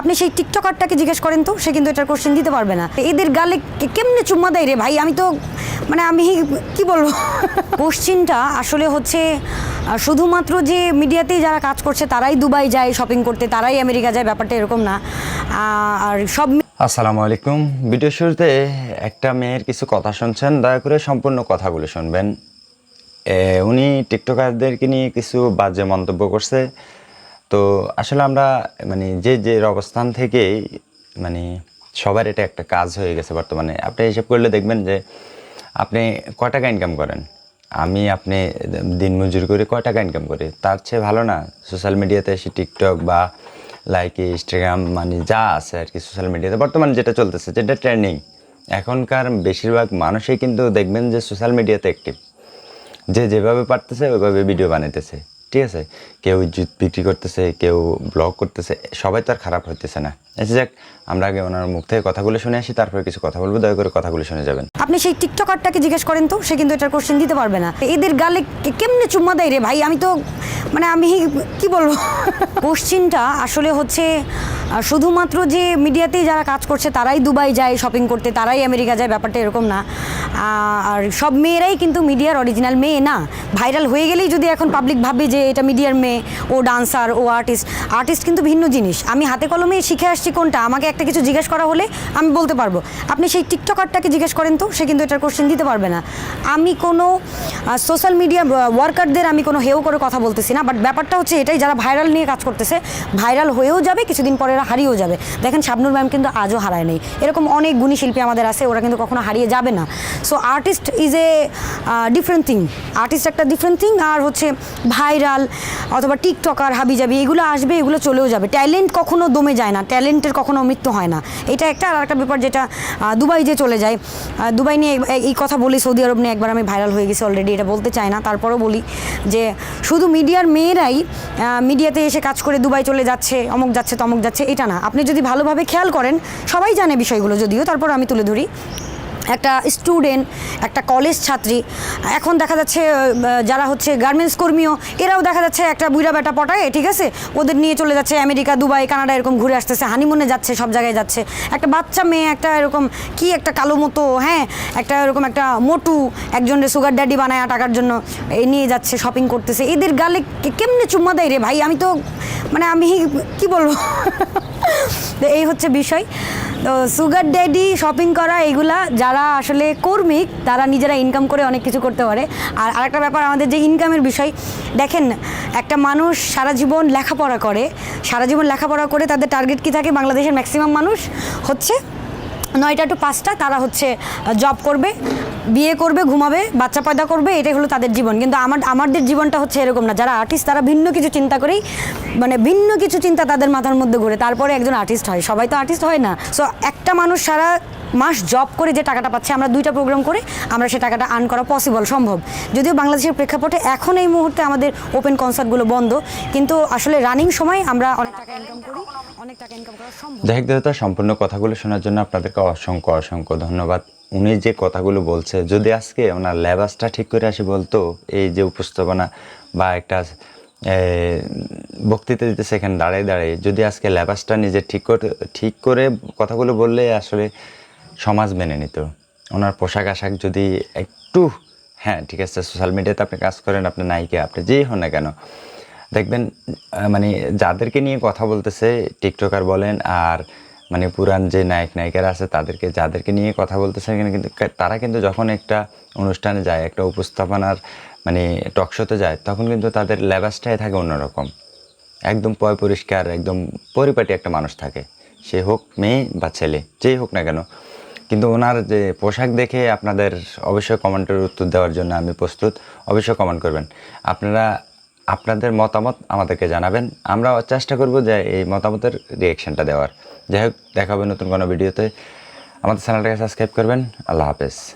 আপনি সেই টিকটকারটাকে জিজ্ঞেস করেন তো, সে কিন্তু এটার কোশ্চেন দিতে পারবে না। এদের গালে কেমনে চুম্মা দেয় রে ভাই? আমি তো মানে আমি কি বলব? কোশ্চিনটা আসলে হচ্ছে শুধুমাত্র যে মিডিয়াতেই যারা কাজ করছে, তারাই দুবাই যায় শপিং করতে, তারাই আমেরিকা যায়, ব্যাপারটা এরকম না। আর সব আসসালামু আলাইকুম। ভিডিও শুরুতে একটা মেয়ের কিছু কথা শুনছেন, দয়া করে সম্পূর্ণ কথাগুলো শুনবেন। উনি টিকটকারদেরকে নিয়ে কিছু বাজে মন্তব্য করছে। তো আসলে আমরা মানে যে যে অবস্থান থেকেই মানে সবার এটা একটা কাজ হয়ে গেছে বর্তমানে। আপনি হিসাব করলে দেখবেন যে, আপনি কয় টাকা ইনকাম করেন? আমি, আপনি দিনমজুর করে কয় টাকা ইনকাম করি? তার চেয়ে ভালো না সোশ্যাল মিডিয়াতে এসে টিকটক বা লাইক ইনস্টাগ্রাম মানে যা আছে আর কি সোশ্যাল মিডিয়াতে বর্তমানে যেটা চলতেছে, যেটা ট্রেন্ডিং এখনকার বেশিরভাগ মানুষই কিন্তু দেখবেন যে সোশ্যাল মিডিয়াতে অ্যাক্টিভ যে যেভাবে পারতেছে, ওইভাবে ভিডিও বানাইতেছে। ঠিক আছে? কেউ জুত বিক্রি করতেছে, কেউ ব্লগ করতেছে, সবাই তো আর খারাপ হইতেছে না। আচ্ছা যাক, আমরা আগে ওনার মুখ থেকে কথাগুলো শুনে আসি, তারপরে কিছু কথা বলব, দয়া করে কথাগুলো শুনে যাবেন। আপনি সেই টিকটকারটাকে জিজ্ঞেস করেন তো, সে কিন্তু এটার কোশ্চেন দিতে পারবে না। এদের গালে কেমনে চুম্মা দেয় রে ভাই? আমি তো মানে আমি কি বলব? কোশ্চিনটা আসলে হচ্ছে শুধুমাত্র যে মিডিয়াতেই যারা কাজ করছে তারাই দুবাই যায় শপিং করতে, তারাই আমেরিকা যায়, ব্যাপারটা এরকম না। আর সব মেয়েরাই কিন্তু মিডিয়ার অরিজিনাল মেয়ে না। ভাইরাল হয়ে গেলেই যদি এখন পাবলিক ভাবে যে এটা মিডিয়ার মেয়ে, ও ডান্সার ও আর্টিস্ট আর্টিস্ট কিন্তু ভিন্ন জিনিস। আমি হাতে কলমে শিখে আসছি কোনটা, আমাকে একটা কিছু জিজ্ঞেস করা হলে আমি বলতে পারব। আপনি সেই টিকটকারটাকে জিজ্ঞেস করেন তো, সে কিন্তু এটার কোশ্চেন দিতে পারবে না। আমি কোনো সোশ্যাল মিডিয়া ওয়ার্কারদের আমি কোনো হেও করে কথা বলতেছি না। বাট ব্যাপারটা হচ্ছে এটাই, যারা ভাইরাল নিয়ে কাজ করতেছে, ভাইরাল হয়েও যাবে, কিছুদিন পরে এরা হারিয়েও যাবে। দেখেন, শাবনুর ম্যাম কিন্তু আজও হারায় নেই। এরকম অনেক গুণী শিল্পী আমাদের আছে, ওরা কিন্তু কখনো হারিয়ে যাবে না। So artist is a different thing artist একটা ডিফারেন্ট থিং আর হচ্ছে ভাইরাল অথবা টিকটকার, হাবিজাবি, এগুলো আসবে, এগুলো চলেও যাবে। ট্যালেন্ট কখনো দমে যায় না, ট্যালেন্টের কখনো মৃত্যু হয় না। এটা একটা, আর একটা ব্যাপার যেটা দুবাই যে চলে যায়। দুবাই নিয়ে এই- কথা বলি, সৌদি আরব নিয়ে একবার আমি ভাইরাল হয়ে গেছি অলরেডি, এটা বলতে চাই না। তারপরেও বলি যে, শুধু মিডিয়ার মেয়েরাই মিডিয়াতে এসে কাজ করে দুবাই চলে যাচ্ছে, অমুক যাচ্ছে, তমুক যাচ্ছে, এটা না। আপনি যদি ভালোভাবে খেয়াল করেন, সবাই জানে বিষয়গুলো যদিও, তারপর আমি তুলে ধরি। একটা স্টুডেন্ট, একটা কলেজ ছাত্রী। এখন দেখা যাচ্ছে যারা হচ্ছে গার্মেন্টস কর্মীও, এরাও দেখা যাচ্ছে একটা বুড়া বেটা পটায়, ঠিক আছে? ওদের নিয়ে চলে যাচ্ছে আমেরিকা, দুবাই, কানাডা এরকম ঘুরে আসতেছে, হানিমুনে যাচ্ছে, সব জায়গায় যাচ্ছে। একটা বাচ্চা মেয়ে, একটা এরকম, কি একটা কালো মতো হ্যাঁ? একটা এরকম একটা মোটু, একজনের সুগার ড্যাডি বানায় টাকার জন্য এ নিয়ে যাচ্ছে শপিং করতেছে। এদের গালে কেমনে চুম্মা দেয় রে ভাই? আমি তো মানে আমি কি বলব? এই হচ্ছে বিষয়। তো সুগার ড্যাডি শপিং করা এইগুলা যারা আসলে কর্মিক তারা নিজেরা ইনকাম করে অনেক কিছু করতে পারে। আর আরেকটা ব্যাপার আমাদের যে ইনকামের বিষয়, দেখেন, একটা মানুষ সারা জীবন লেখাপড়া করে, সারা জীবন লেখাপড়া করে তাদের টার্গেট কি থাকে? বাংলাদেশের ম্যাক্সিমাম মানুষ হচ্ছে নয়টা টু পাঁচটা, তারা হচ্ছে জব করবে। বিয়ে করবে, ঘুমাবে, বাচ্চা পয়দা করবে, এটাই হলো তাদের জীবন। কিন্তু আমার, আমাদের জীবনটা হচ্ছে এরকম না। যারা আর্টিস্ট তারা ভিন্ন কিছু চিন্তা করেই মানে ভিন্ন কিছু চিন্তা তাদের মাথার মধ্যে ঘুরে। তারপরে একজন আর্টিস্ট হয়। সবাই তো আর্টিস্ট হয় না। সো একটা মানুষ সারা মাস জব করে যে টাকাটা পাচ্ছে, আমরা দুইটা প্রোগ্রাম করে আমরা সে টাকাটা আর্ন করা পসিবল সম্ভব। যদিও বাংলাদেশের প্রেক্ষাপটে এখন এই মুহূর্তে আমাদের ওপেন কনসার্টগুলো বন্ধ, কিন্তু আসলে রানিং সময় আমরা অনেক টাকা ইনকাম করি, অনেক টাকা ইনকাম করা সম্ভব। যাই হোক সম্পূর্ণ কথাগুলো শোনার জন্য আপনাদেরকে অসংখ্য অসংখ্য ধন্যবাদ। উনি যে কথাগুলো বলছে, যদি আজকে ওনার ল্যাবাসটা ঠিক করে আসি বলতো, এই যে উপস্থাপনা বা একটা বক্তৃতা দিতে সেখানে দাঁড়িয়ে দাঁড়িয়ে, যদি আজকে ল্যাবাসটা নিজে ঠিক করে ঠিক করে কথাগুলো বললে আসলে সমাজ মেনে নিত। ওনার পোশাক আশাক যদি একটু হ্যাঁ ঠিক আছে সোশ্যাল মিডিয়াতে আপনি কাজ করেন, আপনি নায়িকা আপনি যেই হন না কেন, দেখবেন মানে যাদেরকে নিয়ে কথা বলতেছে টিকটকার বলেন আর মানে পুরান যে নায়ক নায়িকারা আছে, তাদেরকে, যাদেরকে নিয়ে কথা বলতেছে কিন্তু তারা কিন্তু যখন একটা অনুষ্ঠানে যায়, একটা উপস্থাপনার মানে টকশোতে যায়, তখন কিন্তু তাদের লেবাসটাই থাকে অন্যরকম। একদম পয় পরিষ্কার, একদম পরিপাটি একটা মানুষ থাকে। সে হোক মেয়ে বা ছেলে, যেই হোক না কেন। কিন্তু ওনার যে পোশাক দেখে আপনাদের অবশ্যই কমেন্টের উত্তর দেওয়ার জন্য আমি প্রস্তুত। অবশ্যই কমেন্ট করবেন। আপনারা, আপনাদের মতামত আমাদেরকে জানাবেন। আমরা চেষ্টা করব যে এই মতামতের রিয়েকশনটা দেওয়ার। যাই হোক দেখা নতুন কোনো ভিডিওতে আমাদের চ্যানেলটাকে সাবস্ক্রাইব করবেন। আল্লাহ হাফেজ।